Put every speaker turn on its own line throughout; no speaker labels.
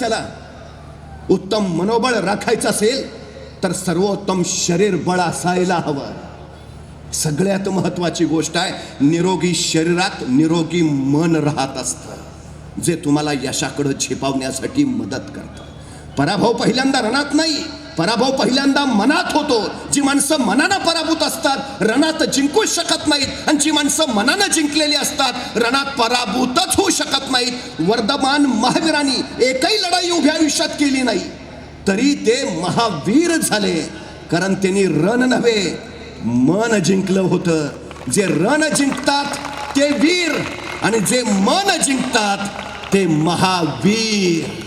त्याला उत्तम मनोबळ राखायचं असेल तर सर्वोत्तम शरीर बळ असायला हवं. सगळ्यात महत्वाची गोष्ट आहे निरोगी शरीरात निरोगी मन राहत असतं जे तुम्हाला यशाकडं झेपावण्यासाठी मदत करतं. पराभव पहिल्यांदा रणात नाही. पराभव पहिल्यांदा मनात होतो. जी माणसं मनानं पराभूत असतात रणात जिंकूच शकत नाहीत आणि जी माणसं मनानं जिंकलेली असतात रणात पराभूतच होऊ शकत नाहीत. वर्धमान महावीरांनी एकही लढाई उभ्या आयुष्यात केली नाही. तरी ते महावीर झाले. कारण त्यांनी रण नव्हे मन जिंकलं होतं. जे रण जिंकतात ते वीर. आणि जे मन जिंकतात ते महावीर.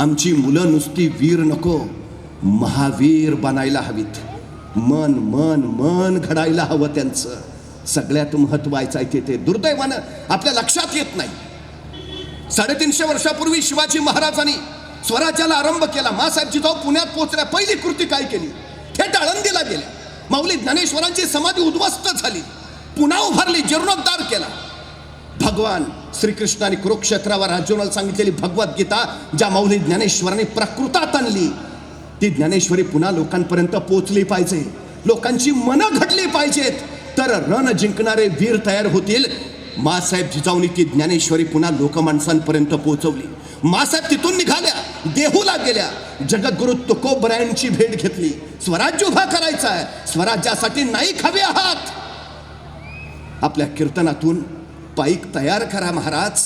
आमची मुलं नुसती वीर नको. महावीर बनायला हवीत. मन मन मन घडायला हवं त्यांचं. सगळ्यात महत्वाचं आहे ते दुर्दैवानं आपल्या लक्षात येत नाही. साडेतीनशे वर्षापूर्वी शिवाजी महाराजांनी स्वराज्याला आरंभ केला. मासाहेब जिजाऊ पुण्यात पोहोचल्या. पहिली कृती काय केली? थेट आळंदीला गेल्या माऊली ज्ञानेश्वरांची समाधी उद्ध्वस्त झाली. पुन्हा उभारली जीर्णोद्धार केला. भगवान श्रीकृष्णाने कुरुक्षेत्रावर अर्जुनाला सांगितलेली भगवद्गीता ज्या माऊली ज्ञानेश्वरांनी प्रकृतात आणली ती ज्ञानेश्वरी पुन्हा लोकांपर्यंत पोचली पाहिजे. लोकांची मनं घडली पाहिजेत. तर रण जिंकणारे वीर तयार होतील. मासाहेब जिजाऊनी ती ज्ञानेश्वरी पुन्हा लोकमाणसांपर्यंत पोहोचवली. मासाहेब तिथून निघाल्या देहूला गेल्या. जगद्गुरु तुकोबरायांची भेट घेतली. स्वराज्य उभा करायचा आहे. स्वराज्यासाठी नाही हवे आहात. आपल्या कीर्तनातून पाईक तयार करा महाराज.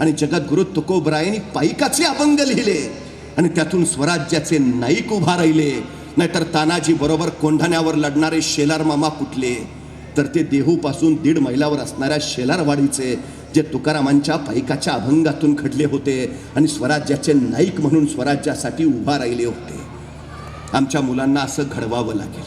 आणि जगद्गुरु तुकोबरायांनी पाईकाचे अभंग लिहिले. आणि त्यातून स्वराज्याचे नाईक उभा राहिले. नाहीतर तानाजी बरोबर कोंढाण्यावर लढणारे शेलार मामा कुठले? तर ते देहूपासून दीड मैलावर असणाऱ्या शेलारवाडीचे जे तुकारामांच्या पायकाच्या अभंगातून घडले होते आणि स्वराज्याचे नाईक म्हणून स्वराज्यासाठी उभा राहिले होते. आमच्या मुलांना असं घडवावं लागेल.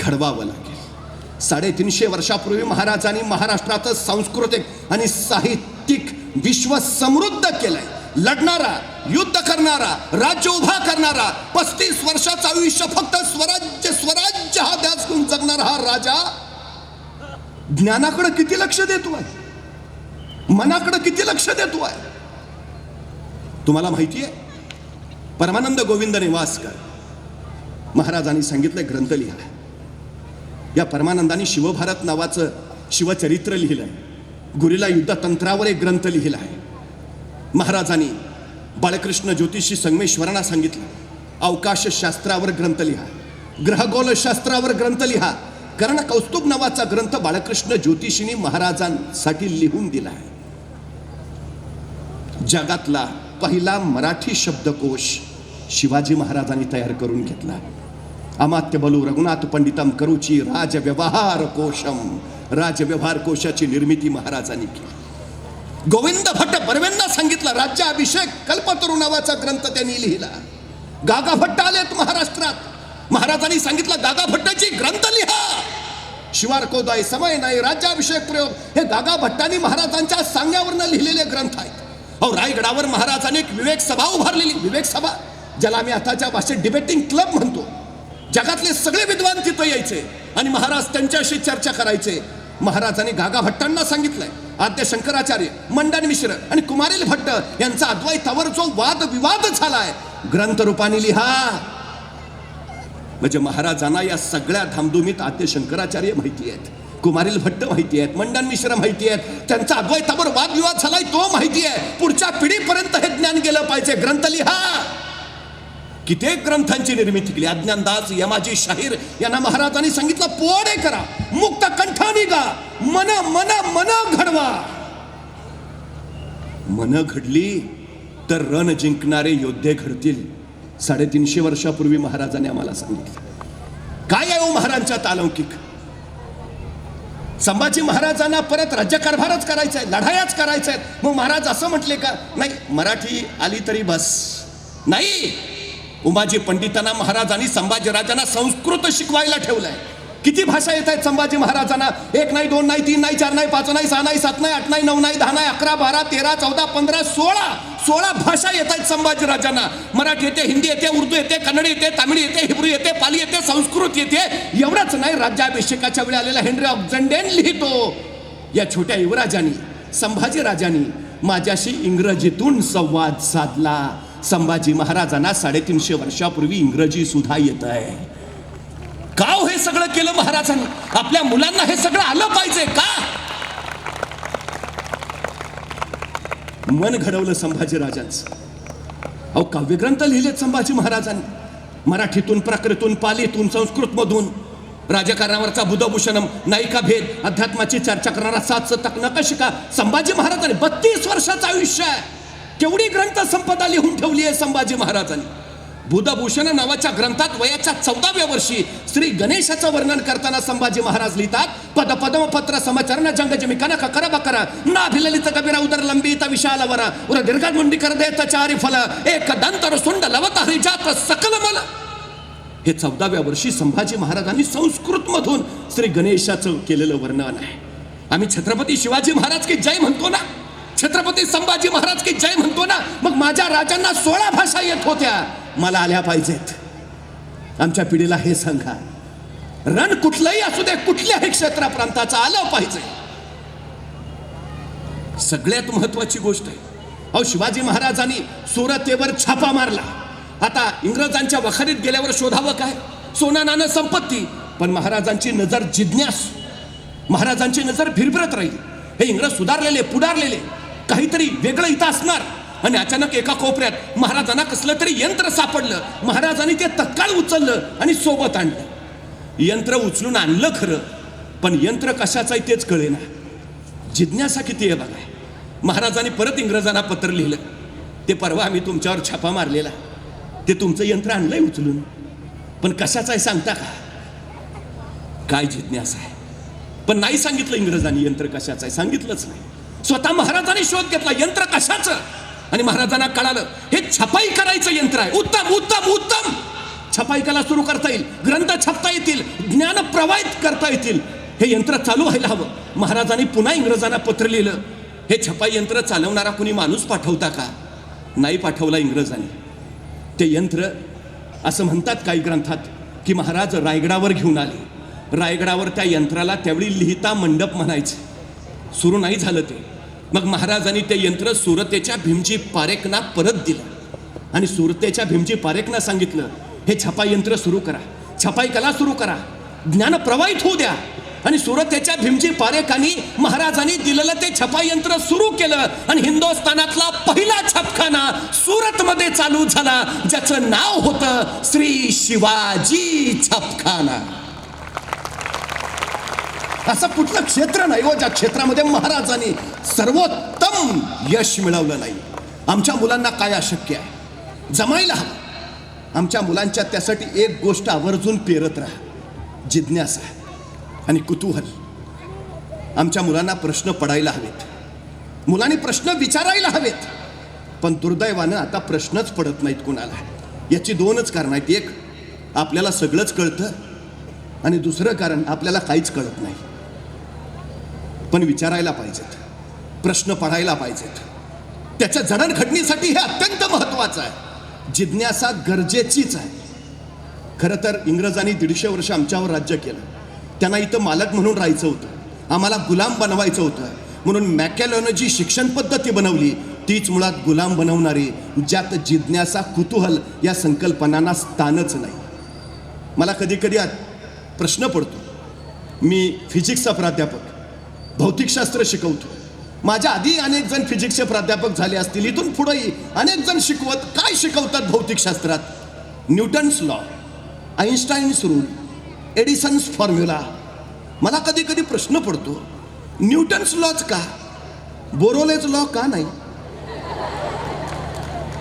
घडवावं लागेल. साडेतीनशे वर्षापूर्वी महाराजांनी महाराष्ट्राचं सांस्कृतिक आणि साहित्यिक विश्व समृद्ध केलंय. लढणारा युद्ध करणारा राज्य उभा करणारा पस्तीस वर्षाचं आयुष्य फक्त स्वराज्य स्वराज्य हा ध्यास घेऊन जगणारा हा राजा ज्ञानाकडे किती लक्ष देतोय मनाकडे किती लक्ष देतोय तुम्हाला माहिती आहे? परमानंद गोविंद निवासकर महाराजांनी सांगितलं ग्रंथ लिहा या परमानंदाने शिवभारत नावाचं शिवचरित्र लिहिलं आहे युद्ध युद्धतंत्रावर एक ग्रंथ लिहिला आहे महाराजांनी बाळकृष्ण ज्योतिषी संगमेश्वरांना सांगितलं अवकाश शास्त्रावर ग्रंथ लिहा ग्रहगोल शास्त्रावर ग्रंथ लिहा कारण कौस्तुभ नावाचा ग्रंथ बाळकृष्ण ज्योतिषींनी महाराजांसाठी लिहून दिला आहे. जगातला पहिला मराठी शब्दकोश शिवाजी महाराजांनी तयार करून घेतला. अमात्य बलू रघुनाथ पंडितम करुची राजव्यवहार कोशम राजव्यवहार कोशाची निर्मिती महाराजांनी केली. गोविंद भट्ट बर्वेंना सांगितलं राज्याभिषेक कल्पतरू नावाचा ग्रंथ त्यांनी लिहिला. गागा भट्ट आलेत महाराष्ट्रात. महाराजांनी सांगितलं गागा भट्टाची ग्रंथ लिहा. शिवार कोदाय समय नाही राज्याभिषेक प्रयोग. हे गागा भट्टांनी महाराजांच्या सांगण्यावरनं लिहिलेले ग्रंथ आहेत. अहो रायगडावर महाराजांनी एक विवेक सभा उभारलेली. विवेक सभा ज्याला आम्ही आताच्या भाषेत डिबेटिंग क्लब म्हणतो. जगातले सगळे विद्वान तिथं यायचे आणि महाराज त्यांच्याशी चर्चा करायचे. महाराजांनी गागा भट्टांना सांगितलंय. आद्य शंकराचार्य मंडन मिश्र आणि कुमारील भट्ट यांचा अद्वैतावर जो वाद विवाद झालाय ग्रंथ रूपाने लिहा. म्हणजे महाराजांना या सगळ्या धामधुमीत आद्य शंकराचार्य माहिती आहेत कुमारील भट्ट माहिती आहेत मंडन मिश्र माहिती आहेत त्यांचा अद्वैतावर वादविवाद झालाय तो माहिती आहे. पुढच्या पिढीपर्यंत हे ज्ञान गेलं पाहिजे. ग्रंथ लिहा. कित्येक ग्रंथांची निर्मिती केली? अज्ञानदास यमाजी शाहीर यांना महाराजांनी सांगितलं पोडे करा मुक्त कंठानी गा मन मन मन घडवा. मन घडली तर रण जिंकणारे योद्धे घडतील. साडेतीनशे वर्षापूर्वी महाराजांनी आम्हाला सांगितलं. काय आहे हो महाराजांच्या तालौकिक संभाजी महाराजांना परत राज्यकारभारच करायचा आहे लढायाच करायचा आहेत मग महाराज असं म्हटले का? नाही मराठी आली तरी बस. नाही उमाजी पंडितांना महाराजांनी संभाजीराजांना संस्कृत शिकवायला ठेवलंय. किती भाषा येत आहेत संभाजी महाराजांना? एक नाही दोन नाही तीन नाही चार नाही पाच नाही सहा नाही सात नाही आठ नाही नऊ नाही दहा नाही अकरा बारा तेरा चौदा पंधरा सोळा सोळा भाषा येत आहेत संभाजीराजांना मराठी येते हिंदी येते उर्दू येते कन्नड येते तामिळ येते हिब्रू येते पाली येते संस्कृत येते. एवढंच नाही राज्याभिषेकाच्या वेळी आलेला हेनरी ऑक्झंडेन लिहितो. या छोट्या युवराजांनी संभाजी राजांनी माझ्याशी इंग्रजीतून संवाद साधला. संभाजी महाराजांना साडेतीनशे वर्षापूर्वी इंग्रजी सुद्धा येत आहे. का हो हे सगळं केलं महाराजांनी? आपल्या मुलांना हे सगळं आलं पाहिजे का? मन घडवलं संभाजी राजांचं. अहो काव्यग्रंथ लिहिलेत संभाजी महाराजांनी. मराठीतून प्राकृतून पालीतून संस्कृतमधून. राजकारणावरचा बुधभूषणम नायिका भेद अध्यात्माची चर्चा करणारा सात सतक नकशिका संभाजी महाराजांनी बत्तीस वर्षाचं आयुष्य आहे. केवढी ग्रंथ संपदा लिहून ठेवली आहे संभाजी महाराजांनी. बुधभूषण नावाच्या ग्रंथात वयाच्या चौदाव्या वर्षी श्री गणेशाचं वर्णन करताना संभाजी महाराज लिहितात पद पदम पत्र समचरण जंग जमिकाना करा बकरा ना भिललित कबिरा उदर लंबित विशाल वरा उर दीर्घ मुंडी कर देत चारी फल एक दंतर सुंड लवत हरिजात सकल मल. हे चौदाव्या वर्षी संभाजी महाराजांनी संस्कृत मधून श्री गणेशाचं केलेलं वर्णन आहे. आम्ही छत्रपती शिवाजी महाराज की जय म्हणतो ना? छत्रपती संभाजी महाराज की जय म्हणतो ना मग माझ्या राजांना सोळा भाषा येत होत्या. मला आल्या पाहिजेत. आमच्या पिढीला हे सांगा. रण कुठलंही असू दे कुठल्याही क्षेत्राप्रांताचं आलं पाहिजे. सगळ्यात महत्वाची गोष्ट आहे. अहो शिवाजी महाराजांनी सुरतेवर छापा मारला. आता इंग्रजांच्या वखारीत गेल्यावर शोधावं काय? सोना नाणं संपत्ती. पण महाराजांची नजर जिज्ञास. महाराजांची नजर भिरभिरत राहील. हे इंग्रज सुधारलेले पुढारलेले. काहीतरी वेगळं इथं असणार. आणि अचानक एका कोपऱ्यात महाराजांना कसलं तरी यंत्र सापडलं. महाराजांनी ते तत्काळ उचललं आणि सोबत आणलं. यंत्र उचलून आणलं खरं पण यंत्र कशाचं आहे तेच कळेना. जिज्ञासा किती आहे बघा. महाराजांनी परत इंग्रजांना पत्र लिहिलं. ते परवा आम्ही तुमच्यावर छापा मारलेला. ते तुमचं यंत्र आणलंय उचलून. पण कशाचं आहे सांगता का? काय जिज्ञासा आहे? पण नाही सांगितलं इंग्रजांनी यंत्र कशाचं आहे. सांगितलंच नाही. स्वतः महाराजांनी शोध घेतला यंत्र कशाचं? आणि महाराजांना कळालं हे छपाई करायचं यंत्र आहे. उत्तम उत्तम उत्तम! छपाई कला सुरू करता येईल ग्रंथ छापता येतील ज्ञान प्रवाहित करता येतील. हे यंत्र चालू व्हायला हवं. महाराजांनी पुन्हा इंग्रजांना पत्र लिहिलं. हे छपाई यंत्र चालवणारा कुणी माणूस पाठवता का? नाही पाठवला इंग्रजांनी. ते यंत्र असं म्हणतात काही ग्रंथात की महाराज रायगडावर घेऊन आले. रायगडावर त्या यंत्राला त्यावेळी लिहिता मंडप म्हणायचे. सुरू नाही झालं ते. मग महाराजांनी ते यंत्र सुरतेच्या भीमजी पारेखना परत दिलं. आणि सुरतेच्या भीमजी पारेखना सांगितलं हे छपाई यंत्र सुरू करा. छपाई कला सुरू करा. ज्ञान प्रवाहित होऊ द्या. आणि सुरतेच्या भीमजी पारेखानी महाराजांनी दिलेलं ते छपाई यंत्र सुरू केलं. आणि हिंदुस्थानातला पहिला छपखाना सुरतमध्ये चालू झाला ज्याचं नाव होतं श्री शिवाजी छपखाना. असं कुठलं क्षेत्र नाही हो ज्या क्षेत्रामध्ये महाराजांनी सर्वोत्तम यश मिळवलं नाही. आमच्या मुलांना काय अशक्य आहे? जमायला हवं. आमच्या मुलांच्या त्यासाठी एक गोष्ट आवर्जून पेरत राहा. जिज्ञासा आणि कुतूहल. आमच्या मुलांना प्रश्न पडायला हवेत. मुलांनी प्रश्न विचारायला हवेत. पण दुर्दैवानं आता प्रश्नच पडत नाहीत कुणाला. याची दोनच कारणं आहेत. एक आपल्याला सगळंच कळतं आणि दुसरं कारण आपल्याला काहीच कळत नाही. पण विचारायला पाहिजेत. प्रश्न पडायला पाहिजेत. त्याच्या जडणघडणीसाठी हे अत्यंत महत्वाचं आहे. जिज्ञासा गरजेचीच आहे. खरं तर इंग्रजांनी दीडशे वर्ष आमच्यावर राज्य केलं. त्यांना इथं मालक म्हणून राहायचं होतं. आम्हाला गुलाम बनवायचं होतं. म्हणून मॅकॅलॉनं जी शिक्षण पद्धती बनवली. तीच मुळात गुलाम बनवणारी ज्यात जिज्ञासा कुतूहल या संकल्पनांना स्थानच नाही. मला कधी कधी प्रश्न पडतो. मी फिजिक्सचा प्राध्यापक. भौतिकशास्त्र शिकवतो. माझ्या आधी अनेक जण फिजिक्सचे प्राध्यापक झाले असतील इथून पुढेही अनेक जण शिकवत काय शिकवतात भौतिकशास्त्रात Newton's law Einstein's rule Edison's formula मला कधी कधी प्रश्न पडतो न्यूटन्स लॉच का? बोरोलेज लॉ का नाही?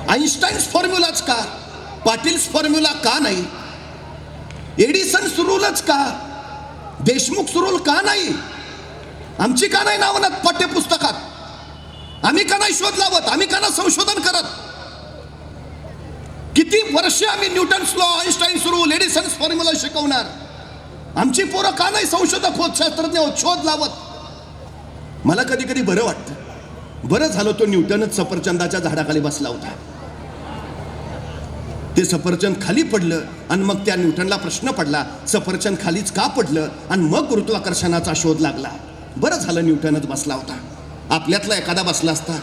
आईन्स्टाईन्स फॉर्म्युलाच का? पाटील्स फॉर्म्युला का नाही? एडिसन्स रूलच का? देशमुख रूल का नाही? आमची का नाही नावनात पाठ्यपुस्तकात? आम्ही का नाही शोध लावत? आम्ही का नाही संशोधन करत? किती वर्ष आम्ही न्यूटन्स लॉ आईन्स्टाईन सुरू लेडिसन्स फॉर्म्युला शिकवणार? आमची पोरं का नाही संशोधक होत शास्त्रज्ञ होत शोध लावत? मला कधी कधी बरं वाटतं. बरं झालं तो न्यूटनच सफरचंदाच्या झाडाखाली बसला होता. ते सफरचंद खाली पडलं आणि मग त्या न्यूटनला प्रश्न पडला सफरचंद खालीच का पडलं? आणि मग गुरुत्वाकर्षणाचा शोध लागला. बरं झालं न्यूटनच बसला होता. आपल्यातला एखादा बसला असता.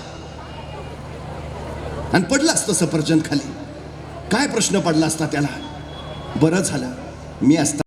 आणि पडलं असतं सफरचंद खाली. काय प्रश्न पडला असता त्याला? बरं झालं. मी असता